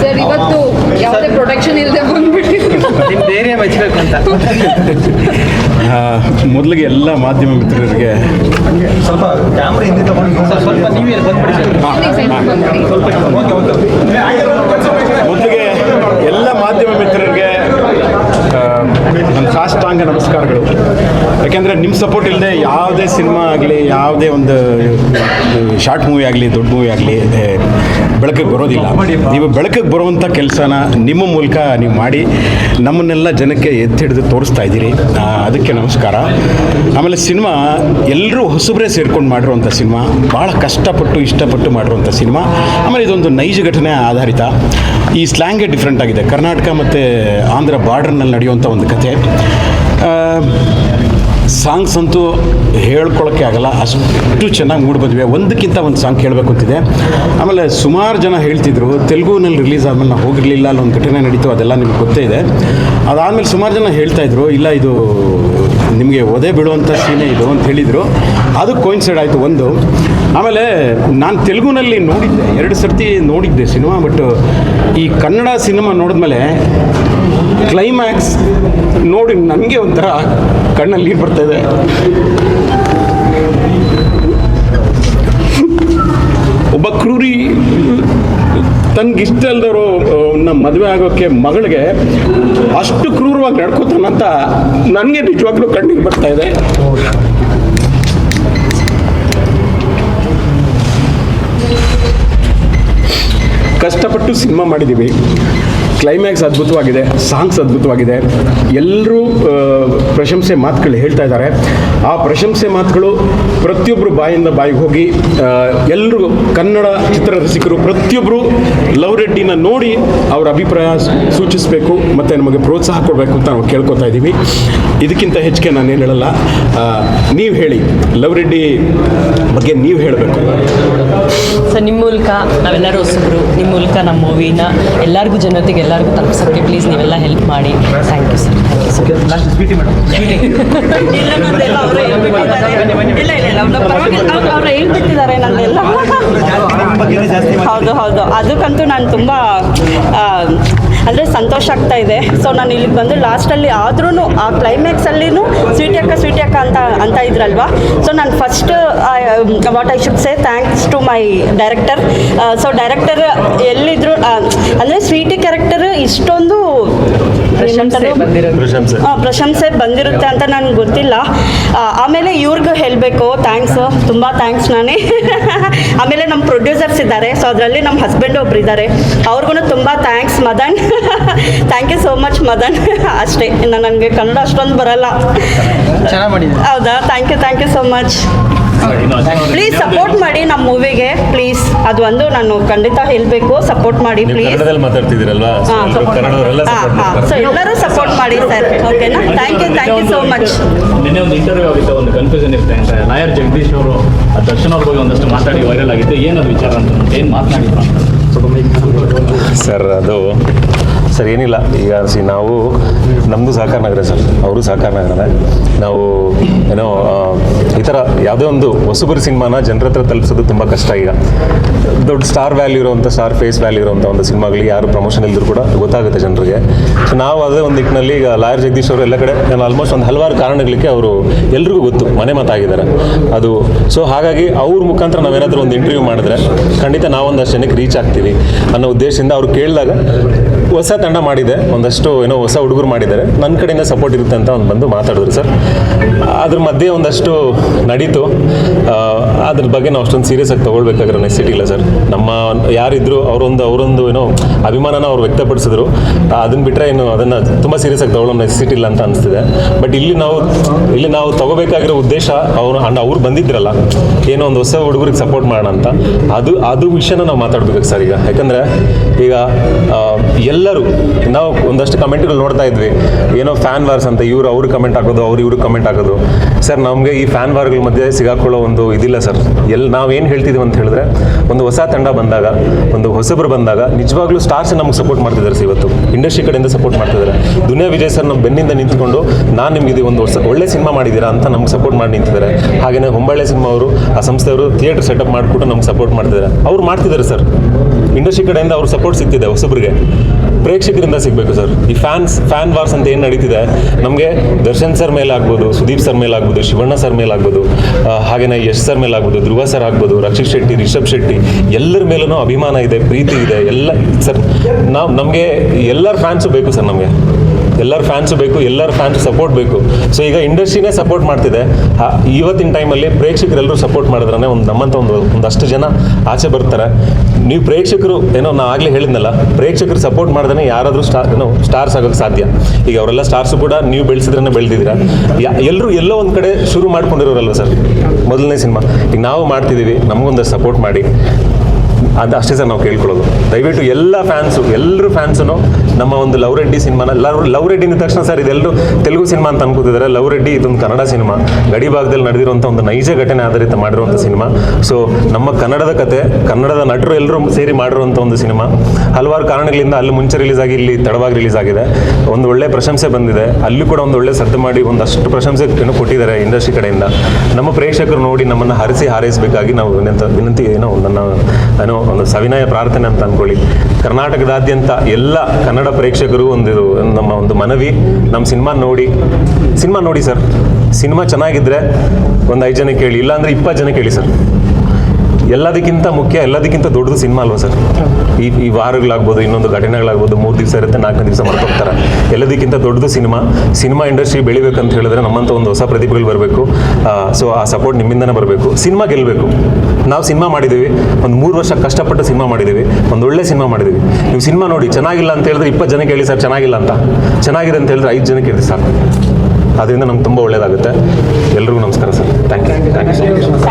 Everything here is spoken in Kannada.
ಸರ್ ಇವತ್ತು ಯಾವುದೇ ಪ್ರೊಟೆಕ್ಷನ್ ಇಲ್ಲದೆ ಮೊದಲಿಗೆ ಎಲ್ಲ ಮಾಧ್ಯಮ ಮಿತ್ರರಿಗೆ. ಸ್ವಲ್ಪ ಕ್ಯಾಮ್ರಾ ಹಿಂದೆ ತಗೊಂಡು ಸ್ವಲ್ಪ ನೀವೇ ಬಂದ್ಬಿಡಿ ಮೊದಲಿಗೆ ಎಲ್ಲ ಮಾಧ್ಯಮ ಮಿತ್ರರಿಗೆ ನಮ್ಮ ನನ್ನ ಸಾಷ್ಟಾಂಗ ನಮಸ್ಕಾರಗಳು. ಯಾಕೆಂದರೆ ನಿಮ್ಮ ಸಪೋರ್ಟ್ ಇಲ್ಲದೆ ಯಾವುದೇ ಸಿನಿಮಾ ಆಗಲಿ, ಯಾವುದೇ ಒಂದು ಶಾರ್ಟ್ ಮೂವಿ ಆಗಲಿ, ದೊಡ್ಡ ಮೂವಿ ಆಗಲಿ ಬೆಳಕಿಗೆ ಬರೋದಿಲ್ಲ. ನೀವು ಬೆಳಕಿಗೆ ಬರುವಂಥ ಕೆಲಸನ ನಿಮ್ಮ ಮೂಲಕ ನೀವು ಮಾಡಿ, ನಮ್ಮನ್ನೆಲ್ಲ ಜನಕ್ಕೆ ಎತ್ತಿ ಹಿಡಿದು ತೋರಿಸ್ತಾ ಇದ್ದೀರಿ. ಅದಕ್ಕೆ ನಮಸ್ಕಾರ. ಆಮೇಲೆ ಸಿನಿಮಾ ಎಲ್ಲರೂ ಹೊಸಬ್ರೇ ಸೇರ್ಕೊಂಡು ಮಾಡಿರುವಂಥ ಸಿನಿಮಾ ಭಾಳ ಕಷ್ಟಪಟ್ಟು, ಇಷ್ಟಪಟ್ಟು ಮಾಡಿರುವಂಥ ಸಿನಿಮಾ ಆಮೇಲೆ ಇದೊಂದು ನೈಜ ಘಟನೆ ಆಧಾರಿತ. ಈ ಸ್ಲ್ಯಾಂಗೇ ಡಿಫ್ರೆಂಟ್ ಆಗಿದೆ. ಕರ್ನಾಟಕ ಮತ್ತು ಆಂಧ್ರ ಬಾರ್ಡರ್ನಲ್ಲಿ ನಡೆಯುವಂಥ ಒಂದು ಕತೆ ಸಾಂಗ್ಸ್ ಅಂತೂ ಹೇಳ್ಕೊಳಕ್ಕೆ ಆಗಲ್ಲ, ಅಷ್ಟು ಚೆನ್ನಾಗಿ ಮೂಡಿ ಬಂದಿವೆ. ಒಂದಕ್ಕಿಂತ ಒಂದು ಸಾಂಗ್ ಕೇಳಬೇಕು ಅಂತಿದೆ. ಆಮೇಲೆ ಸುಮಾರು ಜನ ಹೇಳ್ತಿದ್ರು, ತೆಲುಗುನಲ್ಲಿ ರಿಲೀಸ್ ಆದಮೇಲೆ ನಾವು ಹೋಗಿರಲಿಲ್ಲ ಒಂದು ಘಟನೆ ನಡೀತು, ಅದೆಲ್ಲ ನಿಮ್ಗೆ ಗೊತ್ತೇ ಇದೆ. ಅದಾದಮೇಲೆ ಸುಮಾರು ಜನ ಹೇಳ್ತಾ ಇದ್ರು, ಇಲ್ಲ ಇದು ನಿಮಗೆ ಒದೆ ಬಿಡುವಂಥ ಸೀನೆ ಇದು ಅಂತ ಹೇಳಿದರು. ಅದು ಕೋಯಿನ್ಸೈಡ್ ಆಯಿತು ಒಂದು. ಆಮೇಲೆ ನಾನು ತೆಲುಗುನಲ್ಲಿ ನೋಡಿದ್ದೆ, ಎರಡು ಸರ್ತಿ ನೋಡಿದ್ದೆ ಸಿನಿಮಾ ಬಟ್ ಈ ಕನ್ನಡ ಸಿನಿಮಾ ನೋಡಿದ್ಮೇಲೆ ಕ್ಲೈಮ್ಯಾಕ್ಸ್ ನೋಡಿ ನನಗೆ ಒಂಥರ ಕಣ್ಣಲ್ಲಿ ನೀರು ಬರ್ತಾ ಇದೆ. ಒಬ್ಬ ಕ್ರೂರಿ ತನ್ಗಿಷ್ಟ ಅಲ್ದವರು ನಮ್ಮ ಮದುವೆ ಆಗೋಕ್ಕೆ ಮಗಳಿಗೆ ಅಷ್ಟು ಕ್ರೂರವಾಗಿ ನಡ್ಕೋತಾನಂತ ನನಗೆ ನಿಜವಾಗ್ಲೂ ಕಣ್ಣಿಗೆ ಬರ್ತಾ ಇದೆ. ಕಷ್ಟಪಟ್ಟು ಸಿನಿಮಾ ಮಾಡಿದ್ದೀವಿ ಕ್ಲೈಮ್ಯಾಕ್ಸ್ ಅದ್ಭುತವಾಗಿದೆ, ಸಾಂಗ್ಸ್ ಅದ್ಭುತವಾಗಿದೆ. ಎಲ್ಲರೂ ಪ್ರಶಂಸೆ ಮಾತುಗಳು ಹೇಳ್ತಾ ಇದ್ದಾರೆ. ಆ ಪ್ರಶಂಸೆ ಮಾತುಗಳು ಪ್ರತಿಯೊಬ್ಬರು ಬಾಯಿಂದ ಬಾಯಿಗೆ ಹೋಗಿ ಎಲ್ಲರೂ ಕನ್ನಡ ಚಿತ್ರರಸಿಕರು ಪ್ರತಿಯೊಬ್ಬರು ಲವ್ ರೆಡ್ಡಿನ ನೋಡಿ ಅವರ ಅಭಿಪ್ರಾಯ ಸೂಚಿಸಬೇಕು ಮತ್ತು ನಮಗೆ ಪ್ರೋತ್ಸಾಹ ಕೊಡಬೇಕು ಅಂತ ನಾವು ಕೇಳ್ಕೊತಾ ಇದ್ದೀವಿ. ಇದಕ್ಕಿಂತ ಹೆಚ್ಚಿಗೆ ನಾನೇನು ಹೇಳಲ್ಲ. ನೀವು ಹೇಳಿ, ಲವ್ ರೆಡ್ಡಿ ಬಗ್ಗೆ ನೀವು ಹೇಳಬೇಕು. ಸೊ ನಿಮ್ಮ ಮೂಲಕ ನಾವೆಲ್ಲರೂ ಹೊಸಬ್ರು ನಿಮ್ಮ ಮೂಲಕ ನಮ್ಮ ಮೂವಿನ ಎಲ್ಲರಿಗೂ ಜನತೆಗೆ ಎಲ್ಲರಿಗೂ ತಲುಪಿಸೋಕ್ಕೆ ಪ್ಲೀಸ್ ನೀವೆಲ್ಲ ಹೆಲ್ಪ್ ಮಾಡಿ. ಥ್ಯಾಂಕ್ ಯು ಸರ್ ಹೇಳ್ಬಿಟ್ಟಿದ್ದಾರೆ. ಜಾಸ್ತಿ ಹೌದು ಹೌದು. ಅದಕ್ಕಂತೂ ನಾನು ತುಂಬ ಅಂದರೆ ಸಂತೋಷ ಆಗ್ತಾ ಇದೆ ಸೊ ನಾನು ಇಲ್ಲಿಗೆ ಬಂದು ಲಾಸ್ಟಲ್ಲಿ ಆದ್ರೂ ಆ ಕ್ಲೈಮ್ಯಾಕ್ಸಲ್ಲಿನೂ ಸ್ವೀಟ್ ಅಕ್ಕ ಸ್ವೀಟ್ ಅಕ್ಕ ಅಂತ ಅಂತ ಇದ್ರಲ್ವಾ ಸೊ ನಾನು first what I should say thanks to my director so director ಎಲ್ಲಿದ್ರು ಅಂದರೆ ಸ್ವೀಟಿ ಕ್ಯಾರೆಕ್ಟರ್ ಇಷ್ಟೊಂದು? ಪ್ರಶಂಸೆ ಬಂದಿರುತ್ತೆ. ಅಂತ ನನಗೆ ಗೊತ್ತಿಲ್ಲ. ಆಮೇಲೆ ಇವ್ರಿಗೂ ಹೇಳಬೇಕು ಥ್ಯಾಂಕ್ಸ್ ತುಂಬ ಥ್ಯಾಂಕ್ಸ್ ನಾನೇ. ಆಮೇಲೆ ನಮ್ಮ ಪ್ರೊಡ್ಯೂಸರ್ಸ್ ಇದ್ದಾರೆ ಸೊ ಅದರಲ್ಲಿ ನಮ್ಮ ಹಸ್ಬೆಂಡ್ ಒಬ್ರು ಇದ್ದಾರೆ. ಅವ್ರಿಗೂ ತುಂಬ thanks Madan. Thank you so much Madan. ಅಷ್ಟೇ ಇನ್ನು ನನಗೆ ಕನ್ನಡ ಅಷ್ಟೊಂದು ಬರಲ್ಲ. ಹೌದಾ? Thank you thank you so much please support ಮಾಡಿ ನಮ್ಮ ಮೂವಿಗೆ ಪ್ಲೀಸ್ ಅದು ಒಂದು ನಾನು ಖಂಡಿತ ಹೇಳಬೇಕು. ಸಪೋರ್ಟ್ ಮಾಡಿ ಪ್ಲೀಸ್ ಕನ್ನಡದಲ್ಲಿ ಮಾತಾಡ್ತಿದ್ದೀರಲ್ವಾ? ಸೊ ಎಲ್ಲರೂ ಸಪೋರ್ಟ್ ಮಾಡಿ ಸರ್ ಓಕೆನಾ thank you thank you so much ನಿನ್ನೆ ಒಂದು ಇಂಟರ್ವ್ಯೂ ಆಗಿತ್ತು ಒಂದು ಕನ್ಫ್ಯೂಷನ್ ಇರುತ್ತೆ ಅಂತ. ಲಾಯರ್ ಜಗದೀಶ್ ಅವರು ಆ ದರ್ಶನ್ ಅವ್ರ ಬಗ್ಗೆ ಒಂದಷ್ಟು ಮಾತಾಡಿ ವೈರಲ್ ಆಗಿತ್ತು. ಏನದು ವಿಚಾರ ಅಂತ? ಏನು ಮಾತನಾಡಿದ್ರು? ಅಂತ ಸರ್, ಅದು ಸರ್, ಏನಿಲ್ಲ. ಈಗ ಸಿ, ನಾವು ನಮ್ಮದು ಸಹಕಾರ ನಗರ ಸರ್. ಅವರು ಸಹಕಾರ ನಗರನೇ. ನಾವು ಏನೋ ಈ ಥರ ಯಾವುದೇ ಒಂದು ಹೊಸಬರು ಸಿನಿಮಾನ ಜನರ ಹತ್ರ ತಲುಪಿಸೋದು ತುಂಬ ಕಷ್ಟ ಈಗ. ದೊಡ್ಡ ಸ್ಟಾರ್ ವ್ಯಾಲ್ಯೂ ಇರುವಂಥ, ಸ್ಟಾರ್ ಫೇಸ್ ವ್ಯಾಲ್ಯೂ ಇರುವಂಥ ಒಂದು ಸಿನಿಮಾಗಳಿಗೆ ಯಾರು ಪ್ರಮೋಷನ್ ಇಲ್ದರೂ ಕೂಡ ಗೊತ್ತಾಗುತ್ತೆ ಜನರಿಗೆ. ಸೊ ನಾವು ಅದೇ ಒಂದು ನಿಟ್ಟಿನಲ್ಲಿ ಈಗ ಲಾಯರ್ ಜಗದೀಶ್ ಅವರು ಎಲ್ಲ ಕಡೆ, ನಾನು ಆಲ್ಮೋಸ್ಟ್ ಒಂದು ಹಲವಾರು ಕಾರಣಗಳಿಗೆ ಅವರು ಎಲ್ರಿಗೂ ಗೊತ್ತು, ಮನೆ ಮಾತಾಗಿದ್ದಾರೆ ಅದು ಸೊ ಹಾಗಾಗಿ ಅವ್ರ ಮುಖಾಂತರ ನಾವೇನಾದರೂ ಒಂದು ಇಂಟರ್ವ್ಯೂ ಮಾಡಿದ್ರೆ ಖಂಡಿತ ನಾವೊಂದಷ್ಟು ಜನಕ್ಕೆ ರೀಚ್ ಆಗ್ತೀವಿ. ಅನ್ನೋ ಉದ್ದೇಶದಿಂದ ಅವ್ರು ಕೇಳಿದಾಗ ಹೊಸ ತಂಡ ಮಾಡಿದೆ. ಒಂದಷ್ಟು ಏನೋ ಹೊಸ ಹುಡುಗರು ಮಾಡಿದ್ದಾರೆ. ನನ್ನ ಕಡೆಯಿಂದ ಸಪೋರ್ಟ್ ಇರುತ್ತೆ ಅಂತ ಒಂದು ಬಂದು ಮಾತಾಡಿದ್ರು ಸರ್. ಅದ್ರ ಮಧ್ಯೆ ಒಂದಷ್ಟು ನಡೀತು. ಅದ್ರ ಬಗ್ಗೆ ನಾವು ಅಷ್ಟೊಂದು ಸೀರಿಯಸ್ ಆಗಿ ತೊಗೊಳ್ಬೇಕಾಗಿರೋ ನೆಸಿಟಿ ಇಲ್ಲ ಸರ್. ನಮ್ಮ ಯಾರಿದ್ರು ಅವರೊಂದು ಅವರೊಂದು ಏನೋ ಅಭಿಮಾನನ ಅವ್ರು ವ್ಯಕ್ತಪಡಿಸಿದ್ರು. ಅದನ್ನ ಬಿಟ್ಟರೆ ಏನು ಅದನ್ನು ತುಂಬ ಸೀರಿಯಸ್ ಆಗಿ ತೊಗೊಳ್ಳೋ ನೆಸಿಟಿ ಇಲ್ಲ ಅಂತ ಅನಿಸ್ತಿದೆ. ಬಟ್ ಇಲ್ಲಿ ನಾವು ಇಲ್ಲಿ ನಾವು ತಗೋಬೇಕಾಗಿರೋ ಉದ್ದೇಶ ಅವ್ರು ಅಂಡ್ ಅವ್ರು ಬಂದಿದ್ರಲ್ಲ, ಏನೋ ಒಂದು ಹೊಸ ಹುಡುಗರಿಗೆ ಸಪೋರ್ಟ್ ಮಾಡೋಣ ಅಂತ. ಅದು ಅದು ವಿಷಯನ ನಾವು ಮಾತಾಡ್ಬೇಕು ಸರ್ ಈಗ. ಯಾಕಂದರೆ ಈಗ ಎಲ್ಲರೂ ನಾವು ಒಂದಷ್ಟು ಕಮೆಂಟ್ಗಳು ನೋಡ್ತಾ ಇದ್ವಿ. ಏನೋ ಫ್ಯಾನ್ ವಾರ್ಸ್ ಅಂತ, ಇವರು ಅವ್ರಿಗೆ ಕಮೆಂಟ್ ಹಾಕೋದು, ಅವ್ರು ಇವ್ರಿಗೆ ಕಮೆಂಟ್ ಹಾಕೋದು. ಸರ್ ನಮಗೆ ಈ ಫ್ಯಾನ್ ವಾರ್ಗಳ ಮಧ್ಯೆ ಸಿಗಾಕೊಳ್ಳೋ ಒಂದು ಇದಿಲ್ಲ ಸರ್ ಎಲ್ಲಿ ನಾವು ಏನು ಹೇಳ್ತಿದ್ದೀವಿ ಅಂತ ಹೇಳಿದ್ರೆ, ಒಂದು ಹೊಸ ತಂಡ ಬಂದಾಗ, ಒಂದು ಹೊಸಬ್ರು ಬಂದಾಗ, ನಿಜವಾಗ್ಲೂ ಸ್ಟಾರ್ಸ್ ನಮ್ಗೆ ಸಪೋರ್ಟ್ ಮಾಡ್ತಿದ್ದಾರೆ ಸರ್ ಇವತ್ತು. ಇಂಡಸ್ಟ್ರಿ ಕಡೆಯಿಂದ ಸಪೋರ್ಟ್ ಮಾಡ್ತಿದ್ದಾರೆ. ದುನಿಯಾ ವಿಜಯ್ ಸರ್ ನಮ್ಮ ಬೆನ್ನಿಂದ ನಿಂತ್ಕೊಂಡು, ನಾನು ನಿಮ್ಗೆ ಇದು ಒಂದು ವರ್ಷ ಒಳ್ಳೆ ಸಿನಿಮಾ ಮಾಡಿದ್ದೀರಾ ಅಂತ ನಮ್ಗೆ ಸಪೋರ್ಟ್ ಮಾಡಿ ನಿಂತಿದ್ದಾರೆ. ಹಾಗೆಯೇ ಹೊಂಬಾಳೆ ಸಿನಿಮಾ ಅವರು, ಆ ಸಂಸ್ಥೆಯವರು ಥಿಯೇಟರ್ ಸೆಟಪ್ ಮಾಡಿಬಿಟ್ಟು ನಮ್ಗೆ ಸಪೋರ್ಟ್ ಮಾಡ್ತಿದ್ದಾರೆ. ಅವ್ರು ಮಾಡ್ತಿದ್ದಾರೆ ಸರ್ ಇಂಡಸ್ಟ್ರಿ ಕಡೆಯಿಂದ ಅವ್ರ ಸಪೋರ್ಟ್ ಸಿಗ್ತಿದೆ ಹೊಸಬ್ರಿಗೆ. ಪ್ರೇಕ್ಷಕರಿಂದ ಸಿಗಬೇಕು ಸರ್. ಈ ಫ್ಯಾನ್ಸ್ ಫ್ಯಾನ್ ವಾರ್ಸ್ ಅಂತ ಏನು ನಡೀತಿದೆ, ನಮಗೆ ದರ್ಶನ್ ಸರ್ ಮೇಲೆ ಆಗ್ಬೋದು, ಸುದೀಪ್ ಸರ್ ಮೇಲೆ ಆಗ್ಬೋದು, ಶಿವಣ್ಣ ಸರ್ ಮೇಲೆ ಆಗ್ಬೋದು ಹಾಗೇನ ಯಶ್ ಸರ್ ಮೇಲೆ ಆಗ್ಬೋದು, ಧ್ರುವ ಸರ್ ಆಗ್ಬೋದು, ರಕ್ಷಿತ್ ಶೆಟ್ಟಿ, ರಿಷಬ್ ಶೆಟ್ಟಿ, ಎಲ್ಲರ ಮೇಲೂ ಅಭಿಮಾನ ಇದೆ, ಪ್ರೀತಿ ಇದೆ, ಎಲ್ಲ, ಸರ್, ನಾವು ನಮಗೆ ಎಲ್ಲರ ಫ್ಯಾನ್ಸು ಬೇಕು ಸರ್ ನಮಗೆ. ಎಲ್ಲರ ಫ್ಯಾನ್ಸ್ ಬೇಕು, ಎಲ್ಲರ ಫ್ಯಾನ್ಸ್ ಸಪೋರ್ಟ್ ಬೇಕು. ಸೊ ಈಗ ಇಂಡಸ್ಟ್ರಿನೇ ಸಪೋರ್ಟ್ ಮಾಡ್ತಿದೆ. ಇವತ್ತಿನ ಟೈಮಲ್ಲಿ ಪ್ರೇಕ್ಷಕರೆಲ್ಲರೂ ಸಪೋರ್ಟ್ ಮಾಡಿದ್ರೆ ಒಂದು ನಮ್ಮಂಥ ಒಂದು, ಒಂದಷ್ಟು ಜನ ಆಚೆ ಬರ್ತಾರೆ. ನೀವು ಪ್ರೇಕ್ಷಕರು, ಏನೋ ನಾ ಆಗಲೇ ಹೇಳಿದ್ನಲ್ಲ, ಪ್ರೇಕ್ಷಕರು ಸಪೋರ್ಟ್ ಮಾಡಿದ್ರೆ ಯಾರಾದರೂ ಸ್ಟಾರ್ ಏನೋ ಸ್ಟಾರ್ಸ್ ಆಗೋಕ್ಕೆ ಸಾಧ್ಯ. ಈಗ ಅವರೆಲ್ಲ ಸ್ಟಾರ್ಸು ಕೂಡ ನೀವು ಬೆಳೆಸಿದ್ರೆ ಬೆಳೆದಿದ್ದೀರಾ? ಎಲ್ಲರೂ ಎಲ್ಲೋ ಒಂದು ಕಡೆ ಶುರು ಮಾಡ್ಕೊಂಡಿರೋರಲ್ವ ಸರ್? ಮೊದಲನೇ ಸಿನಿಮಾ. ಈಗ ನಾವು ಮಾಡ್ತಿದ್ದೀವಿ, ನಮಗೊಂದು ಸಪೋರ್ಟ್ ಮಾಡಿ. ಅದು, ಅಷ್ಟೇ ಸರ್ ನಾವು ಕೇಳ್ಕೊಳ್ಳೋದು. ದಯವಿಟ್ಟು ಎಲ್ಲ ಫ್ಯಾನ್ಸು ಎಲ್ಲರೂ ಫ್ಯಾನ್ಸು ನಮ್ಮ ಒಂದು ಲವ್ ರೆಡ್ಡಿ ಸಿನಿಮಾನ, ಲವ್ ಲವ್ ರೆಡ್ಡಿ ಅಂದ ತಕ್ಷಣ ಸರ್ ಇದೆಲ್ಲರೂ ತೆಲುಗು ಸಿನಿಮಾ ಅಂತ ಅನ್ಕೋತಿದ್ದಾರೆ ಲವ್ ರೆಡ್ಡಿ ಇದೊಂದು ಕನ್ನಡ ಸಿನಿಮಾ. ಗಡಿ ಭಾಗದಲ್ಲಿ ನಡೆದಿರುವಂಥ ಒಂದು ನೈಜ ಘಟನೆ ಆಧಾರಿತ ಮಾಡಿರುವಂಥ ಸಿನಿಮಾ. ಸೊ ನಮ್ಮ ಕನ್ನಡದ ಕತೆ, ಕನ್ನಡದ ನಟರು ಎಲ್ಲರೂ ಸೇರಿ ಮಾಡಿರುವಂಥ ಒಂದು ಸಿನಿಮಾ. ಹಲವಾರು ಕಾರಣಗಳಿಂದ ಅಲ್ಲಿ ಮುಂಚೆ ರಿಲೀಸ್ ಆಗಿ, ಇಲ್ಲಿ ತಡವಾಗಿ ರಿಲೀಸ್ ಆಗಿದೆ. ಒಂದು ಒಳ್ಳೆ ಪ್ರಶಂಸೆ ಬಂದಿದೆ. ಅಲ್ಲಿ ಕೂಡ ಒಂದು ಒಳ್ಳೆ ಸದ್ದು ಮಾಡಿ, ಒಂದಷ್ಟು ಪ್ರಶಂಸೆ ಕೊಟ್ಟಿದ್ದಾರೆ ಇಂಡಸ್ಟ್ರಿ ಕಡೆಯಿಂದ. ನಮ್ಮ ಪ್ರೇಕ್ಷಕರು ನೋಡಿ ನಮ್ಮನ್ನು ಹರಿಸಿ ಹಾರೈಸಬೇಕಾಗಿ ನಾವು ವಿನಂತ, ವಿನಂತಿ, ಏನೋ ನನ್ನ, ಏನೋ ಒಂದು ಸವಿನಯ ಪ್ರಾರ್ಥನೆ ಅಂತ ಅಂದ್ಕೊಳ್ಳಿ ಕರ್ನಾಟಕದಾದ್ಯಂತ ಎಲ್ಲ ಕನ್ನಡ ಪ್ರೇಕ್ಷಕರು ಒಂದು ನಮ್ಮ ಒಂದು ಮನವಿ, ನಮ್ಮ ಸಿನಿಮಾ ನೋಡಿ. ಸಿನಿಮಾ ನೋಡಿ ಸರ್. ಸಿನಿಮಾ ಚೆನ್ನಾಗಿದ್ರೆ ಒಂದು ಐದು ಜನ ಕೇಳಿ, ಇಲ್ಲಾಂದ್ರೆ ಇಪ್ಪತ್ತು ಜನ ಕೇಳಿ ಸರ್. ಎಲ್ಲದಕ್ಕಿಂತ ಮುಖ್ಯ, ಎಲ್ಲದಕ್ಕಿಂತ ದೊಡ್ಡದು ಸಿನಿಮಾ ಅಲ್ವಾ ಸರ್? ಈ ಈ ವಾರಗಳಾಗ್ಬೋದು, ಇನ್ನೊಂದು ಘಟನೆಗಳಾಗ್ಬೋದು, ಮೂರು ದಿವಸ ಇರುತ್ತೆ ನಾಲ್ಕು ದಿವಸ ಮರ್ತೋಗ್ತಾರೆ ಎಲ್ಲದಕ್ಕಿಂತ ದೊಡ್ಡದು ಸಿನಿಮಾ ಸಿನಿಮಾ ಇಂಡಸ್ಟ್ರಿ ಬೆಳಿಬೇಕಂತ ಹೇಳಿದ್ರೆ ನಮ್ಮಂಥ ಒಂದು ಹೊಸ ಪ್ರತಿಭೆಗಳು ಬರಬೇಕು. ಸೊ ಆ ಸಪೋರ್ಟ್ ನಿಮ್ಮಿಂದನೇ ಬರಬೇಕು. ಸಿನಿಮಾ ಗೆಲ್ಲಬೇಕು ನಾವು ಸಿನಿಮಾ ಮಾಡಿದ್ದೀವಿ, ಒಂದು ಮೂರು ವರ್ಷ ಕಷ್ಟಪಟ್ಟು ಸಿನಿಮಾ ಮಾಡಿದ್ದೀವಿ, ಒಂದು ಒಳ್ಳೆ ಸಿನಿಮಾ ಮಾಡಿದ್ದೀವಿ. ನೀವು ಸಿನಿಮಾ ನೋಡಿ, ಚೆನ್ನಾಗಿಲ್ಲ ಅಂತ ಹೇಳಿದ್ರೆ ಇಪ್ಪತ್ತು ಜನಕ್ಕೆ ಹೇಳಿ ಸರ್, ಚೆನ್ನಾಗಿಲ್ಲ ಅಂತ. ಚೆನ್ನಾಗಿದೆ ಅಂತ ಹೇಳಿದ್ರೆ ಐದು ಜನಕ್ಕೆ ಹೇಳಿ ಸಾಕು. ಅದರಿಂದ ನಮ್ಗೆ ತುಂಬ ಒಳ್ಳೆಯದಾಗುತ್ತೆ ಎಲ್ರಿಗೂ ನಮಸ್ಕಾರ sir. Thank you thank you so much